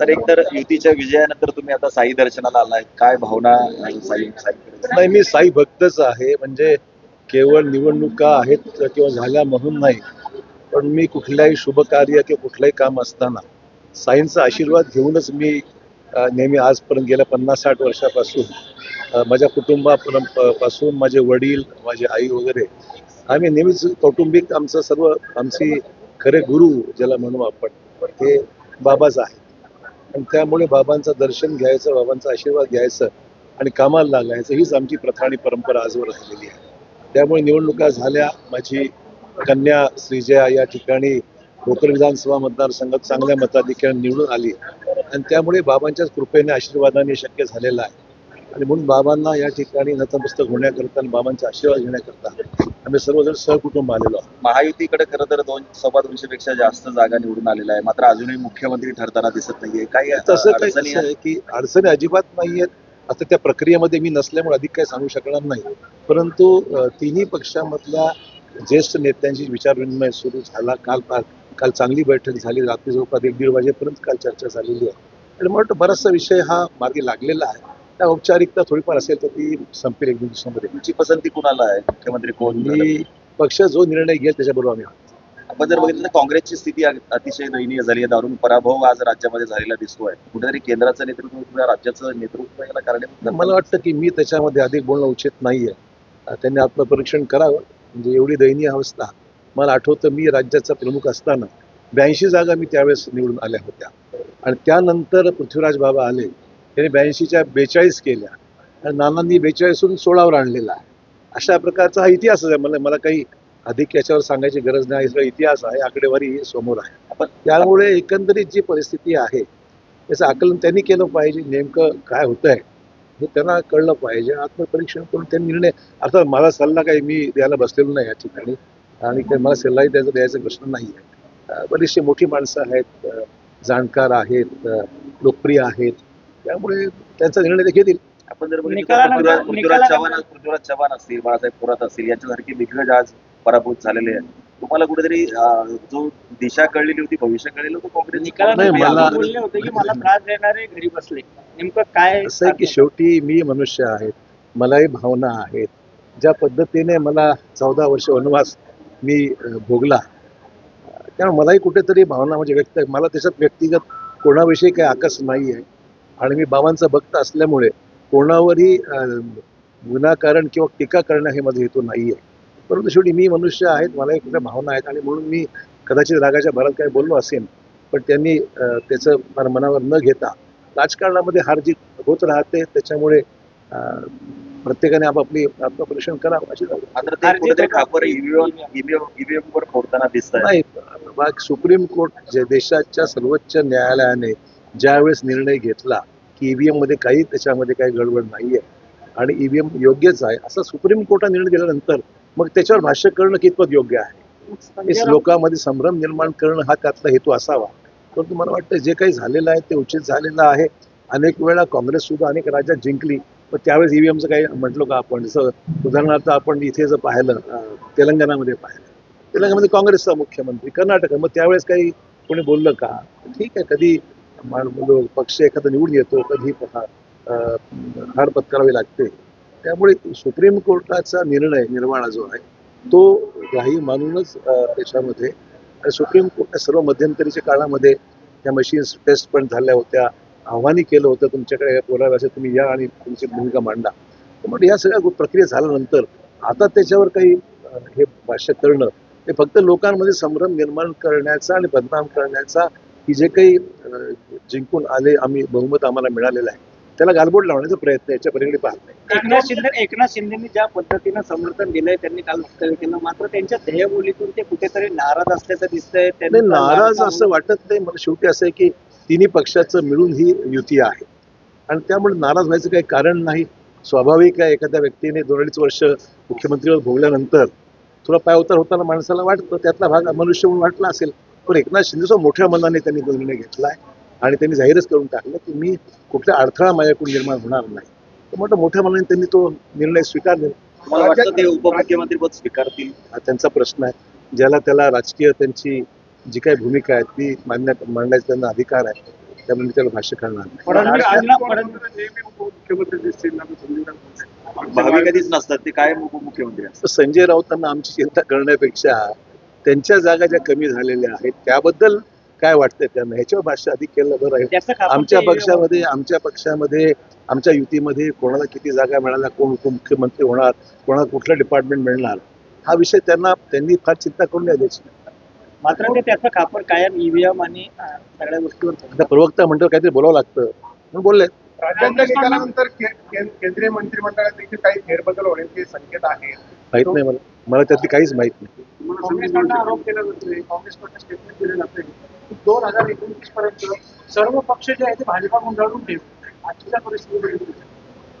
तर एकतर युतीच्या विजयानंतर तुम्ही आता साई दर्शनाला आलाय. काय भावना साई नाही मी साई भक्तच आहे. म्हणजे केवळ निवडणुका आहेत किंवा झाल्या म्हणून नाही. पण मी कुठल्याही शुभ कार्य किंवा कुठलंही काम असताना साईंचा आशीर्वाद घेऊनच मी नेहमी आजपर्यंत गेल्या पन्नास साठ वर्षापासून माझ्या माझ्या कुटुंबापासून माझे वडील माझी आई वगैरे आम्ही नेहमीच कौटुंबिक आमचं सर्व आमची खरे गुरु ज्याला म्हणू आपण हे बाबाच आहे आणि त्यामुळे बाबांचं दर्शन घ्यायचं बाबांचा आशीर्वाद घ्यायचं आणि कामाला लागायचं हीच आमची प्रथा आणि परंपरा आजवर राहिलेली आहे. त्यामुळे निवडणुका झाल्या माझी कन्या श्रीजया या ठिकाणी भोकर विधानसभा मतदारसंघात चांगल्या मताधिक्याने निवडून आली. आणि त्यामुळे बाबांच्याच कृपेने आशीर्वादाने शक्य झालेलं आहे. आणि म्हणून बाबांना या ठिकाणी नतमस्तक होण्याकरता आणि बाबांचा आशीर्वाद घेण्याकरता आम्ही सर्वजण सहकुटुंब आलेलो आहोत. महायुतीकडे खरं तर दोन सव्वा दोनशे पेक्षा जास्त जागा निवडून आलेल्या आहे. मात्र अजूनही मुख्यमंत्री ठरताना दिसत नाहीये. काही तसं काही अडचणी आहे की अडचणी अजिबात नाही आहेत आता त्या प्रक्रियेमध्ये मी नसल्यामुळे अधिक काही सांगू शकणार नाही. परंतु तिन्ही पक्षामधल्या ज्येष्ठ नेत्यांशी विचारविनिमय सुरू झाला. काल काल चांगली बैठक झाली. रात्री जवळपास एक दीड वाजेपर्यंत काल चर्चा झालेली आहे. आणि मला वाटतं बराचसा विषय हा मार्गी लागलेला आहे. त्या औपचारिकता थोडीफार असेल तर ती संपेल एक दोन दिवसामध्ये. तुमची पसंती कुणाला आहे? मुख्यमंत्री कोण? मी पक्ष जो निर्णय घेईल त्याच्याबरोबर आम्ही आहोत. आपण जर बघितलं तर काँग्रेसची स्थिती अतिशय दयनीय झाली आहे. दारुण पराभव आज राज्यामध्ये झालेला दिसतोय. कुठेतरी केंद्राचं नेतृत्व किंवा राज्याचं नेतृत्व याला कारणीभूत मला वाटतं की मी त्याच्यामध्ये अधिक बोलणं उचित नाहीये. त्यांनी आत्मपरीक्षण करावं. म्हणजे एवढी दयनीय अवस्था. मला आठवतं मी राज्याचा प्रमुख असताना ब्याऐंशी जागा मी त्यावेळेस निवडून आल्या होत्या. आणि त्यानंतर पृथ्वीराज बाबा आले. त्यांनी ब्याऐंशीच्या बेचाळीस केल्या. आणि नानांनी बेचाळीसून सोळावर आणलेला आहे. अशा प्रकारचा हा इतिहास आहे. मला मला काही अधिक याच्यावर सांगायची गरज नाही. सगळं सगळा इतिहास आहे. आकडेवारी समोर आहे. पण त्यामुळे एकंदरीत जी परिस्थिती आहे त्याचं आकलन त्यांनी केलं पाहिजे. नेमकं काय होतंय हे त्यांना कळलं पाहिजे. आत्मपरीक्षण करून त्यांनी निर्णय अर्थात मला सल्ला काही मी द्यायला बसलेलो नाही या ठिकाणी. आणि मला सल्लाही द्यायचा द्यायचा प्रश्न नाही आहे. बरीचशी मोठी माणसं आहेत. जाणकार आहेत. लोकप्रिय आहेत. त्यामुळे त्यांचा निर्णय ते घेतील आपण जर बघितलं पृथ्वीराज चव्हाण पृथ्वीराज चव्हाण असतील बाळासाहेब थोरात असतील यांच्यासारखे दिग्गज आज पराभूत झालेले आहेत. तुम्हाला कुठेतरी जो दिशा कळलेली होती भविष्य कळलेलं होतं काँग्रेस निकालानंतर नाही, मला- मला बोलले होते की मला त्रास देणारे घरी बसले. नेमकं काय असं आहे की शेवटी मी मनुष्य आहे मलाही भावना आहेत ज्या पद्धतीने मला चौदा वर्ष वनवास मी भोगला त्यामुळे मलाही कुठेतरी भावना म्हणजे व्यक्त मला त्याच्यात व्यक्तिगत कोणाविषयी काही आकस नाही आहे आणि मी बाबांचा भक्त असल्यामुळे कोणावरही विनाकारण किंवा टीका करणं हे माझा हेतू नाही आहे परंतु शेवटी मी मनुष्य आहेत मलाही कुठल्या भावना आहेत आणि म्हणून मी कदाचित रागाच्या भरात काही बोललो असेल पण त्यांनी त्याचं फार मनावर न घेता राजकारणामध्ये हार जीत होत राहते त्याच्यामुळे अं, प्रत्येकाने आपापली आत्मपरीक्षण करावं अशी खापर फोडताना दिसत नाही सुप्रीम कोर्ट जे देशाच्या सर्वोच्च न्यायालयाने ज्यावेळेस निर्णय घेतला की ईव्हीएममध्ये काही त्याच्यामध्ये काही गडबड नाहीये आणि ईव्हीएम योग्यच आहे असं सुप्रीम कोर्टाने निर्णय दिल्यानंतर मग त्याच्यावर भाष्य करणं कितपत योग्य आहे? हे लोकांमध्ये संभ्रम निर्माण करणं हा त्यातला हेतू असावा. परंतु मला वाटतं जे काही झालेलं आहे ते उचित झालेलं आहे. अनेक वेळा काँग्रेस सुद्धा अनेक राज्यात जिंकली. पण त्यावेळेस ईव्हीएमचं काही म्हटलो का आपण? जसं उदाहरणार्थ आपण इथे जर पाहिलं तेलंगणामध्ये पाहिलं. तेलंगणामध्ये काँग्रेसचा मुख्यमंत्री कर्नाटक मग त्यावेळेस काही कोणी बोललं का? ठीक आहे कधी पक्ष एखादा निवडून येतो कधी हार पत्करावी लागते. त्यामुळे सुप्रीम कोर्टाचा निर्णय निर्माणा जो आहे तो ग्राही मानूनच देशामध्ये त्याच्यामध्ये आणि सुप्रीम कोर्ट सर्व मध्यंतरीच्या काळामध्ये त्या मशीन्स टेस्ट पण झाल्या होत्या आव्हानी केलं होतं तुमच्याकडे बोलायला तुम्ही या आणि तुमची भूमिका मांडा. म्हणजे या सगळ्या प्रक्रिया झाल्यानंतर आता त्याच्यावर काही हे भाष्य करणं हे फक्त लोकांमध्ये संभ्रम निर्माण करण्याचा आणि बदनाम करण्याचा की जे काही जिंकून आले आम्ही बहुमत आम्हाला मिळालेलं आहे त्याला गालबोट लावण्याचा प्रयत्न याच्या पलीकडे पाहत नाही. एकनाथ शिंदे एकनाथ शिंदेनी ज्या पद्धतीनं समर्थन दिलंय त्यांनी काल वक्तव्य केलं. मात्र त्यांच्या ध्येयबोलीतून ते कुठेतरी नाराज असल्याचं दिसतंय. त्यांनी नाराज असं वाटत नाही. मला शेवटी असं आहे की तिन्ही पक्षाचं मिळून ही युती आहे. आणि त्यामुळे नाराज व्हायचं काही कारण नाही. स्वाभाविक आहे एखाद्या व्यक्तीने दोन अडीच वर्ष मुख्यमंत्रीवर भोगल्यानंतर थोडा पाय उतार होताना माणसाला वाटतं त्यातला भाग मनुष्य म्हणून वाटला असेल. पण एकनाथ शिंदेचा मोठ्या मनाने त्यांनी तो निर्णय घेतलाय. आणि त्यांनी जाहीरच करून टाकलं की मी कुठला अडथळा माझ्याकडून निर्माण होणार नाही. तर म्हटलं मोठ्या मनाने त्यांनी तो निर्णय स्वीकारले. तुम्हाला वाटतं ते उपमुख्यमंत्री पद स्वीकारतील? हा त्यांचा प्रश्न आहे. ज्याला त्याला राजकीय त्यांची जी काही भूमिका आहे ती मांडण्या मांडण्याचा त्यांना अधिकार आहे त्यामुळे मी त्याला भाष्य करणार नाही. भावी कधीच नसतात ते कायम उपमुख्यमंत्री असतात. तर संजय राऊतांना आमची चिंता करण्यापेक्षा त्यांच्या जागा ज्या कमी झालेल्या आहेत त्याबद्दल काय वाटतंय त्यांना? ह्याच्यावर भाष्य अधिक केलं बरं आहे. आमच्या पक्षामध्ये आमच्या पक्षामध्ये आमच्या युतीमध्ये कोणाला किती जागा मिळाल्या कोण उपमुख्यमंत्री होणार कोणाला कुठलं डिपार्टमेंट मिळणार? हा विषय त्यांना त्यांनी फार चिंता करून नाही द्यायची. मात्र ते त्याचं खापर कायम ईव्हीएम आणि अं, सगळ्या गोष्टीवर आता प्रवक्ता म्हणतो काहीतरी बोलावं लागतं. म्हणून बोलले. निकालानंतर केंद्रीय मंत्रिमंडळात देखील काही फेरबदल होण्याचे संकेत आहेत माहीत नाही मला. मला त्यातली काहीच माहीत नाही. काँग्रेसकडनं आरोप केला जातोय. काँग्रेसकडनं स्टेटमेंट दिलं की दोन हजार एकोणतीस पर्यंत सर्व पक्ष जे आहे ते भाजपा गुंडाळून आजच्या परिस्थितीमध्ये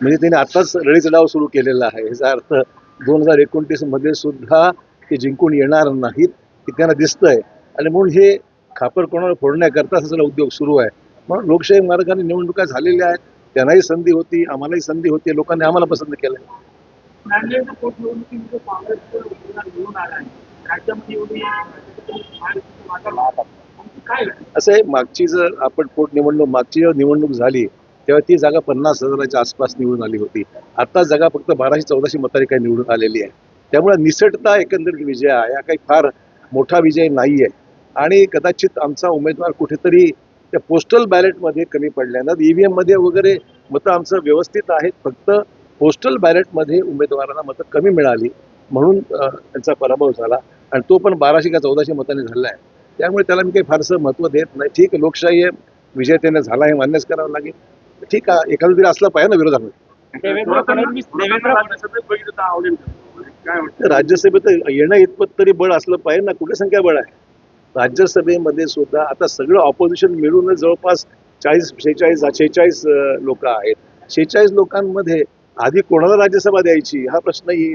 म्हणजे त्यांनी आताच रडीचा डाव सुरू केलेला आहे. याचा अर्थ दोन हजार एकोणतीसमध्ये सुद्धा ते जिंकून येणार नाहीत हे त्यांना दिसतंय. आणि म्हणून हे खापर कोणाला फोडण्याकरता सगळा उद्योग सुरू आहे. म्हणून लोकशाही मार्गाने निवडणुका झालेल्या आहेत. त्यांनाही संधी होती आम्हालाही संधी होती लोकांनी आम्हाला पसंत केलं असं आहे मागची जर आपण पोटनिवडणूक मागची जेव्हा निवडणूक झाली तेव्हा ती जागा पन्नास हजाराच्या आसपास निवडून आली होती. आता जागा फक्त बाराशे चौदाशे मतारी काही निवडून आलेली आहे. त्यामुळे निसटता एकंदरीत विजय आहे. हा काही फार मोठा विजय नाही आहे आणि कदाचित आमचा उमेदवार कुठेतरी त्या पोस्टल बॅलेटमध्ये कमी पडल्यानं ईव्हीएममध्ये वगैरे मतं आमचं व्यवस्थित आहेत. फक्त पोस्टल बॅलेटमध्ये उमेदवारांना मतं कमी मिळाली म्हणून त्यांचा पराभव झाला. आणि तो पण बाराशे का चौदाशे मतांनी झाला आहे त्यामुळे त्याला मी काही फारसं महत्त्व देत नाही. ठीक आहे लोकशाही आहे विजय त्याने झाला हे मान्यच करावं लागेल. ठीक आहे एखादा तरी असला पाहिजे ना विरोधामध्ये. देवेंद्र फडणवीस देवेंद्र फडणवीस राज्यसभेत येणं इतपत तरी बळ असलं पाहिजे ना कुठे संख्या बळ आहे? राज्यसभेमध्ये सुद्धा आता सगळं ऑपोजिशन मिळूनच जवळपास चाळीस शेहेचाळीस शेहेचाळीस लोक आहेत. शेहेचाळीस लोकांमध्ये आधी कोणाला राज्यसभा द्यायची? हा प्रश्न येईल